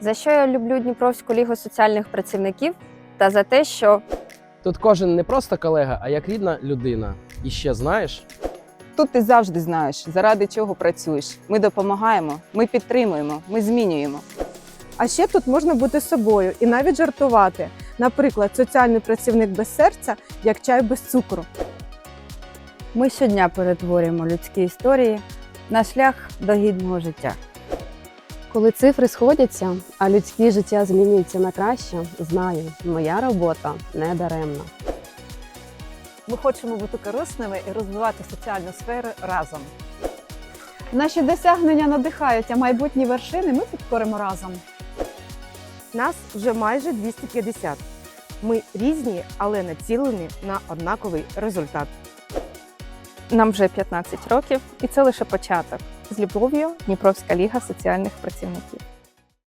За що я люблю Дніпровську лігу соціальних працівників та за те, що Тут кожен не просто колега, а як рідна людина. І ще знаєш, Тут ти завжди знаєш, заради чого працюєш. Ми допомагаємо, ми підтримуємо, ми змінюємо. А ще тут можна бути собою і навіть жартувати. Наприклад, соціальний працівник без серця, як чай без цукру. ми щодня перетворюємо людські історії на шлях до гідного життя. Коли цифри сходяться, а людське життя змінюється на краще, знаю, моя робота не даремна. Ми хочемо бути корисними і розвивати соціальну сферу разом. Наші досягнення надихають, а майбутні вершини ми підкоримо разом. Нас вже майже 250. Ми різні, але націлені на однаковий результат. Нам вже 15 років, і це лише початок. З любов'ю Дніпровська ліга соціальних працівників.